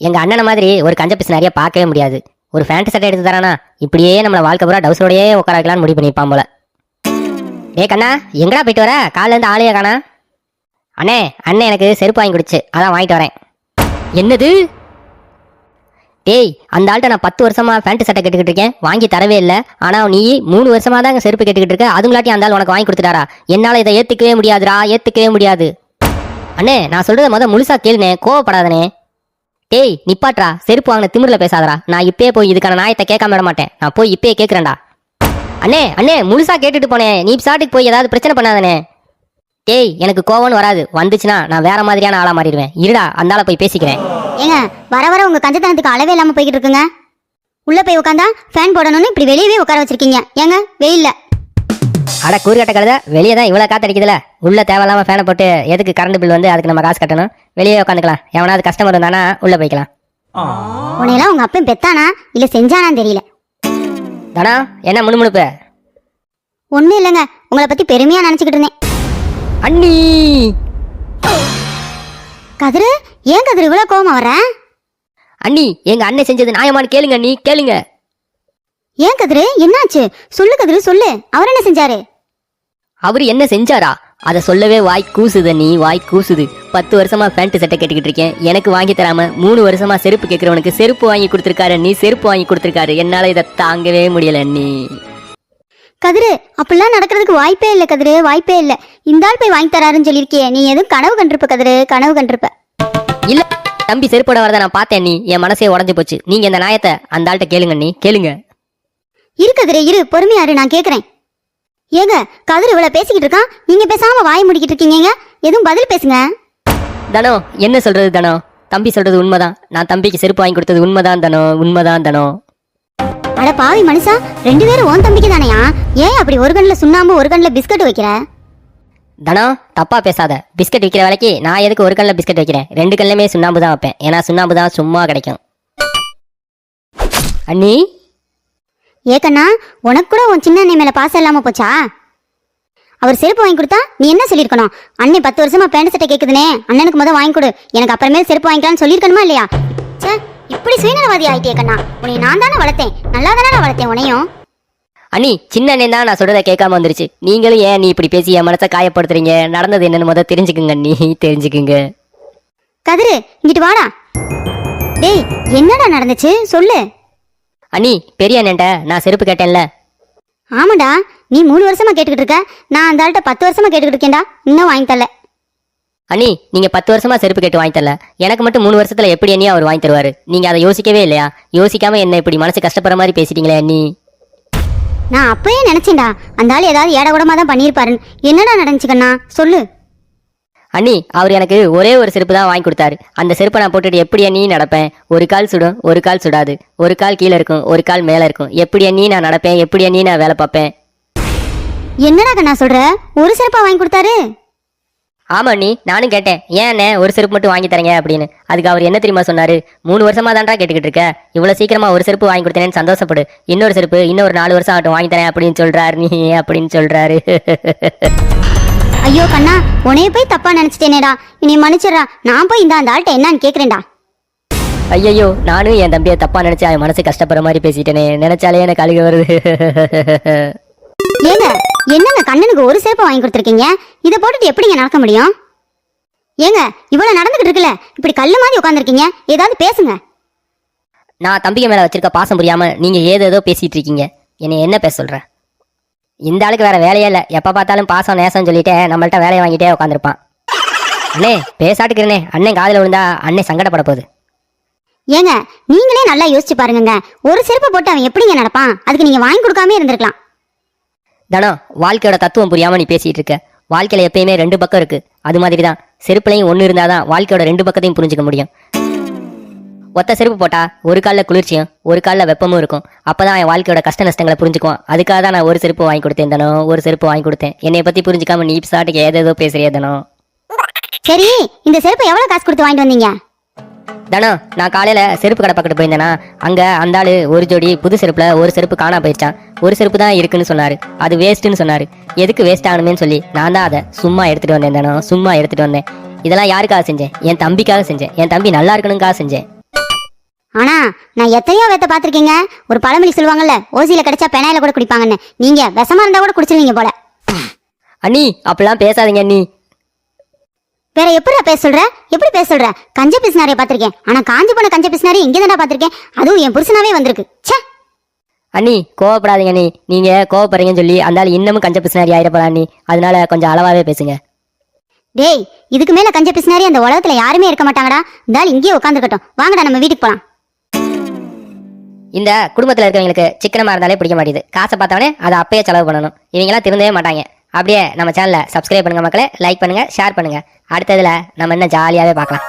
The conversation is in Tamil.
எங்க அண்ணனை மாதிரி ஒரு கஞ்ச பிசு நிறைய பார்க்கவே முடியாது. ஒரு ஃபேண்ட் சட்டை எடுத்து தரானா இப்படியே நம்மள வாழ்க்கை பூரா டவுசரோடயே உட்கார வைக்கலாம்னு முடிவு பண்ணிப்பான் போல. ஏ கண்ணா எங்கடா போயிட்டு வர? காலைல இருந்து ஆளையா காணா. அண்ணே அண்ணன் எனக்கு செருப்பு வாங்கி கொடுச்சு அதான் வாங்கிட்டு வரேன். என்னது? டேய் அந்த ஆள்கிட்ட நான் பத்து வருஷமா ஃபேண்ட் சட்டை கேட்டுக்கிட்டு இருக்கேன் வாங்கி தரவே இல்லை. ஆனால் நீ மூணு வருஷமா தான் செருப்பு கேட்டுக்கிட்டு இருக்க அதுங்களாட்டி அந்த ஆள் உனக்கு வாங்கி கொடுத்துட்டாரா? என்னால் இதை ஏத்துக்கவே முடியாதுடா ஏத்துக்கவே முடியாது. அண்ணே நான் சொல்கிறத முதல் முழுசா கேளுனே கோவப்படாதனே. டேய் நிப்பாட்ரா செருப்பு வாங்கின திமிரில் பேசாதடா. நான் இப்பயே போய் இதுக்கான நாயத்தை கேட்காம விட மாட்டேன். நான் போய் இப்பயே கேட்குறேன்டா. அண்ணே அண்ணே முழுசா கேட்டுட்டு போனேன் நீ சாட்டுக்கு போய் ஏதாவது பிரச்சனை பண்ணாதனே டேய் எனக்கு கோவம்னு வராது. வந்துச்சுன்னா நான் வேற மாதிரியான ஆளா மாறிடுவேன். இருடா அந்த போய் பேசிக்கிறேன். ஏங்க வர வர உங்க கஞ்சத்தனத்துக்கு அளவே இல்லாம போய்கிட்டு இருக்குங்க. உள்ள போய் உட்காந்தா ஃபேன் போடணும்னு இப்படி வெளியவே உட்கார வச்சிருக்கீங்க. ஏங்க வெயில்ல. அட கூறுகட்ட கழுத வெளியே தான் இவ்வளோ காத்தடிக்குதுல. உள்ள தேவையில்லாம ஃபேனை போட்டு எதுக்கு கரண்ட் பில் வந்து அதுக்கு நம்ம காசு கட்டணும்? வெளியே உட்காந்துக்கலாம். எவனாவது கஸ்டமர் இருந்தானா உள்ள போய்க்கலாம். உன்னையெல்லாம் உங்க அப்பன் பெத்தானா இல்ல செஞ்சானான்னு தெரியல. தானா என்ன முணுமுணுப்பு? ஒண்ணும் இல்லைங்க. உங்களை பத்தி பெருமையா நினைச்சுக்கிட்டு இருந்தேன். அண்ணி! கதிரு ஏன் கதிரு இவ்வளவு கோவமா வர அண்ணி எங்க அண்ணன் செஞ்சது நியாயமான்னு கேளுங்க நீ கேளுங்க. ஏன் கதிரு என்னாச்சு? சொல்லு கதிரு சொல்லு. அவர் என்ன செஞ்சாரு? அவர் என்ன செஞ்சாரா? அதை சொல்லவே வாய் கூசுது நீ வாய் கூசுது. பத்து வருஷமா பேண்ட் சட்டை கேட்டுக்கிட்டு இருக்கேன். எனக்கு வாங்கி தராம மூணு வருஷமா செருப்பு கேட்கறவனுக்கு செருப்பு வாங்கி கொடுத்துருக்காரு நீ செருப்பு வாங்கி கொடுத்துருக்காரு. என்னால இதை தாங்கவே முடியல நீ. கதிரு அப்படிலாம் நடக்கிறதுக்கு வாய்ப்பே இல்லை கதிரு வாய்ப்பே இல்லை. இந்த ஆள் போய் வாங்கி தராருன்னு சொல்லியிருக்கியே. நீ எதுவும் கனவு கண்டிருப்ப கதிரு கனவு கண்டிருப்ப. இல்ல தம்பி செருப்போட வரத நான் பார்த்தேன் நீ. என் மனசே உடஞ்சு போச்சு. நீங்க இந்த நியாயத்தை அந்த ஆள்கிட்ட கேளுங்க நீ. கேளுங்க. இரு கதிரு இரு. பொறுமையா இரு நான் கேக்குறேன். ஏங்க கதிர் இவ்வளவு பேசிக்கிட்டு இருக்கான். நீங்க பேசாம வாய் முடிக்கிட்டு இருக்கீங்க எதுவும் பதில் பேசுங்க. தனோ என்ன சொல்றது தனோ? தம்பி சொல்றது உண்மைதான். நான் தம்பிக்கு செருப்பு வாங்கி கொடுத்தது உண்மைதான் தனோ உண்மைதான் தனோ. அட பாவி மனுஷா ரெண்டு பேரும் உன் தம்பிக்கு தானையா? ஏன் அப்படி ஒரு கண்ணில் சுண்ணாம்பு ஒரு கண்ணில் பிஸ்கட் வைக்கிற? தனோ தப்பா பேசாத. பிஸ்கட் விற்கிற வேலைக்கு நான் எதுக்கு ஒரு கல்ல பிஸ்கட் வைக்கிறேன்? ரெண்டு கல்லுமே சுண்ணாம்பு தான் வைப்பேன். ஏன்னா சுண்ணாம்பு தான் சும்மா கிடைக்கும். அண்ணி? ஏக்கண்ணா உனக்கு கூட உன் சின்ன அண்ணன் மேல பாசம் இல்லாம போச்சா? அவர் செருப்பு வாங்கி கொடுத்தா நீ என்ன சொல்லியிருக்கணும்? அண்ணன் பத்து வருஷமா பேண்ட் சட்டை கேக்குதுனே. அண்ணனுக்கு முத வாங்கி கொடு. எனக்கு அப்புறமேல் செருப்பு வாங்கிக்கலாம்னு சொல்லியிருக்கணுமா இல்லையா? ச்சே இப்படி சுயநலவாதி ஆயிட்டே கண்ணா. உன்னை நான் தானே வளர்த்தேன். நல்லா தானே வளர்த்தேன் உன்னையும். அண்ணி சின்ன அண்ணன் தான் நான் சொல்றதை கேட்காம வந்துருச்சு. நீங்களும் ஏன் நீ இப்படி பேசி என் மனசை காயப்படுத்துறீங்க? நடந்தது என்னன்னு முத தெரிஞ்சுக்குங்க அண்ணி. தெரிஞ்சுக்குங்க. கதிரு இங்கிட்டு வாடா. டேய் என்னடா நடந்துச்சு? சொல்லு. அண்ணி பெரிய அண்ணன்ட்ட நான் செருப்பு கேட்டேன்ல. ஆமாடா நீ மூணு வருஷமா கேட்டுக்கிட்டு இருக்க. நான் அந்த ஆள்கிட்ட பத்து வருஷமா கேட்டுக்கிட்டு இருக்கேன்டா. இன்னும் வாங்கி தரல. அண்ணி நீங்க பத்து வருஷமா செருப்பு கேட்டு வாங்கி தரல. எனக்கு மட்டும் மூணு வருஷத்துல எப்படி அண்ணி அவர் வாங்கி தருவாரு? நீங்க அதை யோசிக்கவே இல்லையா? யோசிக்காம என்ன இப்படி மனசு கஷ்டப்படுற மாதிரி பேசிட்டீங்களே அண்ணி? நான் அப்பயே நினைச்சேன்டா அந்த ஆள் ஏதாவது ஏட கூடமா தான் பண்ணியிருப்பாருன்னு. என்னடா நடந்துச்சுக்கண்ணா சொல்லு. அண்ணி அவர் எனக்கு ஒரே ஒரு செருப்பு தான் வாங்கி கொடுத்தாரு. அந்த செருப்பை நான் போட்டுட்டு எப்படி அண்ணி நடப்பேன்? ஒரு கால் சுடும் ஒரு கால் சுடாது. ஒரு கால் கீழே இருக்கும் ஒரு கால் மேலே இருக்கும். எப்படி அண்ணி நான் நடப்பேன்? எப்படி அண்ணி நான் வேலை பார்ப்பேன்? என்னடா கண்ணா சொல்ற? ஒரு செருப்பா வாங்கி கொடுத்தாரு? ஆமா அண்ணி நானும் கேட்டேன். ஏன் அண்ணே ஒரு செருப்பு மட்டும் வாங்கி தரீங்க அப்படின்னு. அதுக்கு அவர் என்ன தெரியுமா சொன்னாரு? மூணு வருஷமா தான்டா கேட்டுக்கிட்டு இருக்க. இவ்வளவு சீக்கிரமா ஒரு செருப்பு வாங்கி கொடுத்தேன்னு சந்தோஷப்படு. இன்னொரு செருப்பு இன்னொரு நாலு வருஷம் ஆகட்டும் வாங்கி தரேன் அப்படின்னு சொல்றாரு நீ அப்படின்னு சொல்றாரு. ஐயோ கண்ணா உன்னைய போய் தப்பா நினைச்சிட்டேனேடா. இனி மன்னிச்சிடுறா. நான் போய் இந்த அந்த ஆள்கிட்ட என்னன்னு கேக்குறேன்டா. ஐயையோ நானும் என் தம்பியை தப்பா நினைச்சு அவன் மனசு கஷ்டப்படுற மாதிரி பேசிட்டேனே. நினைச்சாலே எனக்கு அழுக வருது. ஏங்க என்னங்க கண்ணனுக்கு ஒரு செருப்பு வாங்கி கொடுத்துருக்கீங்க? இதை போட்டுட்டு எப்படிங்க நடக்க முடியும்? ஏங்க இவ்வளவு நடந்துகிட்டு இருக்குல்ல இப்படி கல்லு மாதிரி உட்காந்துருக்கீங்க ஏதாவது பேசுங்க. நான் தம்பிக்கு மேல வச்சிருக்க பாசம் புரியாம நீங்க ஏதேதோ பேசிட்டு இருக்கீங்க. என்னை என்ன பேச சொல்ற? இந்த ஆளுக்கு வேற வேலையே இல்லை. எப்ப பார்த்தாலும் பாசம் நேசம் சொல்லிட்டு நம்மள்ட்ட வேலையை வாங்கிட்டே உட்காந்துருப்பான் அண்ணே பேசாட்டுக்கிறனே. அண்ணன் காதுல விழுந்தா அண்ணன் சங்கடப்பட போகுது. ஏங்க நீங்களே நல்லா யோசிச்சு பாருங்கங்க. ஒரு செருப்பு போட்டு அவன் எப்படிங்க நடப்பான்? அதுக்கு நீங்க வாங்கி கொடுக்காம இருந்திருக்கலாம். தனோ வாழ்க்கையோட தத்துவம் புரியாம நீ பேசிட்டு இருக்க. வாழ்க்கையில எப்பயுமே ரெண்டு பக்கம் இருக்கு. அது மாதிரி தான் செருப்புலையும் ஒன்று இருந்தாதான் வாழ்க்கையோட ரெண்டு பக்கத்தையும் புரிஞ்சுக்க முடியும். ஒத்த செருப்பு போட்டா ஒரு காலில் குளிர்ச்சியும் ஒரு காலில் வெப்பமும் இருக்கும். அப்பதான் என் வாழ்க்கையோட கஷ்ட நஷ்டங்களை புரிஞ்சுக்குவான். அதுக்காக தான் நான் ஒரு செருப்பு வாங்கி கொடுத்தேன் தனோ ஒரு செருப்பு வாங்கி கொடுத்தேன். என்னை பத்தி புரிஞ்சுக்காம நீ சாட்டுக்கு ஏதேதோ பேசுறியே தனோ சரி இந்த செருப்பு எவ்வளவு காசு கொடுத்து வாங்கிட்டு வந்தீங்க? தனோ நான் காலையில செருப்பு கடை பக்கத்து போயிருந்தேனா அங்க அந்த ஆளு ஒரு ஜோடி புது செருப்புல ஒரு செருப்பு காணா போயிடுச்சான் ஒரு செருப்பு தான் இருக்குன்னு சொன்னாரு. அது வேஸ்ட்னு சொன்னாரு. எதுக்கு வேஸ்ட் ஆகணுமேன்னு சொல்லி நான் தான் அதை சும்மா எடுத்துட்டு வந்தேன் தானோ சும்மா எடுத்துட்டு வந்தேன். இதெல்லாம் யாருக்காக செஞ்சேன்? என் தம்பிக்காக செஞ்சேன். என் தம்பி நல்லா இருக்கணுங்காக செஞ்சேன். ஆனா நான் எத்தனையோ வேத்த பார்த்திருக்கீங்க. ஒரு பழமொழி சொல்லுவாங்கல்ல ஓசியில கிடைச்சா பெனாயில கூட குடிப்பாங்கன்னு. நீங்க விஷமா இருந்தா கூட குடிச்சிருவீங்க போல. அண்ணி அப்படிலாம் பேசாதீங்க அண்ணி. வேற எப்படி பேச சொல்ற? எப்படி பேச சொல்ற? கஞ்ச பிசினாரியை பார்த்திருக்கேன். ஆனா காஞ்சி போன கஞ்ச பிசினாரி இங்கே தானே பார்த்திருக்கேன். அதுவும் என் புருஷனாவே வந்திருக்கு. ச்சே! அண்ணி கோவப்படாதீங்க அண்ணி. நீங்க கோவப்படுறீங்கன்னு சொல்லி அந்த ஆள் இன்னமும் கஞ்ச பிசினாரி ஆயிட போறா அண்ணி. அதனால கொஞ்சம் அளவாவே பேசுங்க. டேய் இதுக்கு மேல கஞ்ச பிசினாரி அந்த உலகத்துல யாருமே இருக்க மாட்டாங்கடா. இந்த ஆள் இங்கேயே உட்காந்துருக்கட்டும் வாங்கடா நம்ம வீட்டுக்கு போலாம். இந்த குடும்பத்தில் இருக்கிறவங்களுக்கு சிக்கனமாக இருந்தாலே பிடிக்க மாட்டேது காசை பார்த்தவனே அதை அப்பயே செலவு பண்ணணும். இவங்கெல்லாம் திருந்தவே மாட்டாங்க. அப்படியே நம்ம சேனலை சப்ஸ்கிரைப் பண்ணுங்க மக்களே லைக் பண்ணுங்க ஷேர் பண்ணுங்க. அடுத்ததுல நம்ம இன்னும் ஜாலியாகவே பார்க்கலாம்.